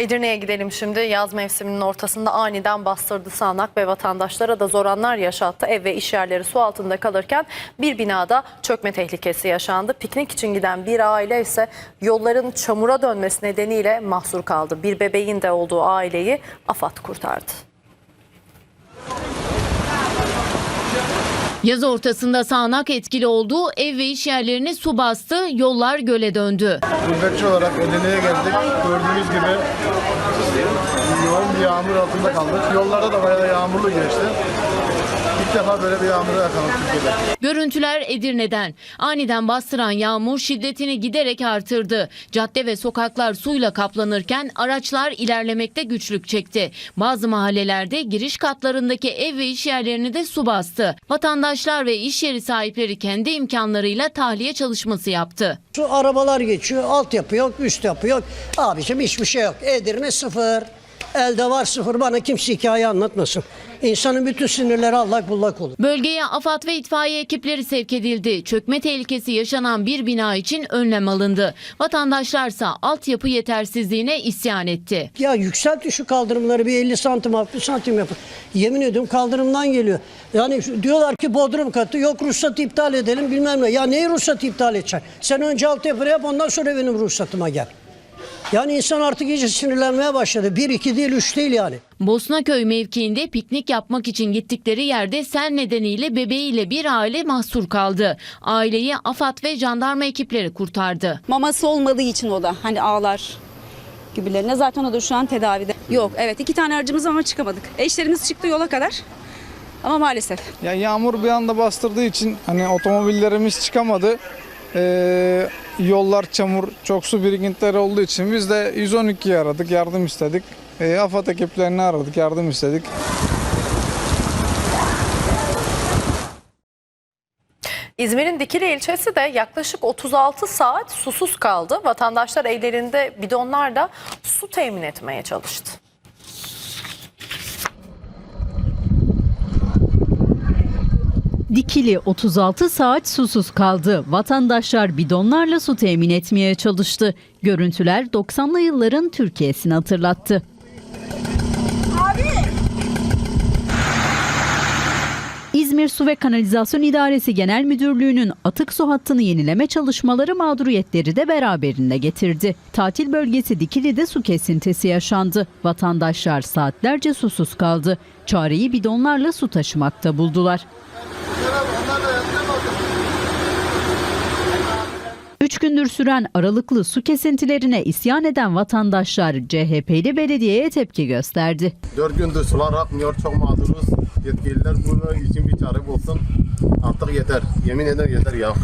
Edirne'ye gidelim şimdi. Yaz mevsiminin ortasında aniden bastırdı sağanak ve vatandaşlara da zor anlar yaşattı. Ev ve iş yerleri su altında kalırken bir binada çökme tehlikesi yaşandı. Piknik için giden bir aile ise yolların çamura dönmesi nedeniyle mahsur kaldı. Bir bebeğin de olduğu aileyi AFAD kurtardı. Yaz ortasında sağanak etkili olduğu ev ve iş yerlerini su bastı, yollar göle döndü. Gurbetçi olarak Edirne'ye geldik. Gördüğünüz gibi yoğun bir yağmur altında kaldık. Yollarda da bayağı yağmurlu geçti. İlk defa böyle bir yağmura yakaladık Türkiye'de. Görüntüler Edirne'den. Aniden bastıran yağmur şiddetini giderek artırdı. Cadde ve sokaklar suyla kaplanırken araçlar ilerlemekte güçlük çekti. Bazı mahallelerde giriş katlarındaki ev ve iş yerlerini de su bastı. Vatandaşlar ve iş yeri sahipleri kendi imkanlarıyla tahliye çalışması yaptı. Şu arabalar geçiyor, altyapı yok, üst yapı yok. Abiciğim hiçbir şey yok. Edirne sıfır. Elde var sıfır. Bana kimse hikaye anlatmasın. İnsanın bütün sinirleri allak bullak olur. Bölgeye AFAD ve itfaiye ekipleri sevk edildi. Çökme tehlikesi yaşanan bir bina için önlem alındı. Vatandaşlarsa altyapı yetersizliğine isyan etti. Ya yükseltin şu kaldırımları bir 50 santim 60 santim yapın. Yemin ediyorum kaldırımdan geliyor. Yani diyorlar ki bodrum katı yok ruhsatı iptal edelim bilmem ne. Ya neyi ruhsatı iptal edeceksin? Sen önce altyapı yap ondan sonra benim ruhsatıma gel. Yani insan artık iyice sinirlenmeye başladı. Bir, iki değil, üç değil yani. Bosnaköy mevkiinde piknik yapmak için gittikleri yerde sel nedeniyle bebeğiyle bir aile mahsur kaldı. Aileyi AFAD ve jandarma ekipleri kurtardı. Maması olmadığı için o da hani ağlar gibilerine. Zaten o da şu an tedavide. Yok evet iki tane aracımız ama çıkamadık. Eşlerimiz çıktı yola kadar ama maalesef. Ya yağmur bir anda bastırdığı için hani otomobillerimiz çıkamadı. Ee, yollar çamur, çok su birikintileri olduğu için biz de 112'yi aradık, yardım istedik. Ee, AFAD ekiplerini aradık, yardım istedik. İzmir'in Dikili ilçesi de yaklaşık 36 saat susuz kaldı. Vatandaşlar evlerinde bidonlarla su temin etmeye çalıştı. Dikili 36 saat susuz kaldı. Vatandaşlar bidonlarla su temin etmeye çalıştı. Görüntüler 90'lı yılların Türkiye'sini hatırlattı. İzmir Su ve Kanalizasyon İdaresi Genel Müdürlüğü'nün atık su hattını yenileme çalışmaları mağduriyetleri de beraberinde getirdi. Tatil bölgesi Dikili'de su kesintisi yaşandı. Vatandaşlar saatlerce susuz kaldı. Çareyi bidonlarla su taşımakta buldular. Üç gündür süren aralıklı su kesintilerine isyan eden vatandaşlar CHP'li belediyeye tepki gösterdi. Dört gündür sular akmıyor. Çok mağduruz. Yetkililer bunun için bir çare bulsun. Artık yeter. Yemin ederim yeter ya.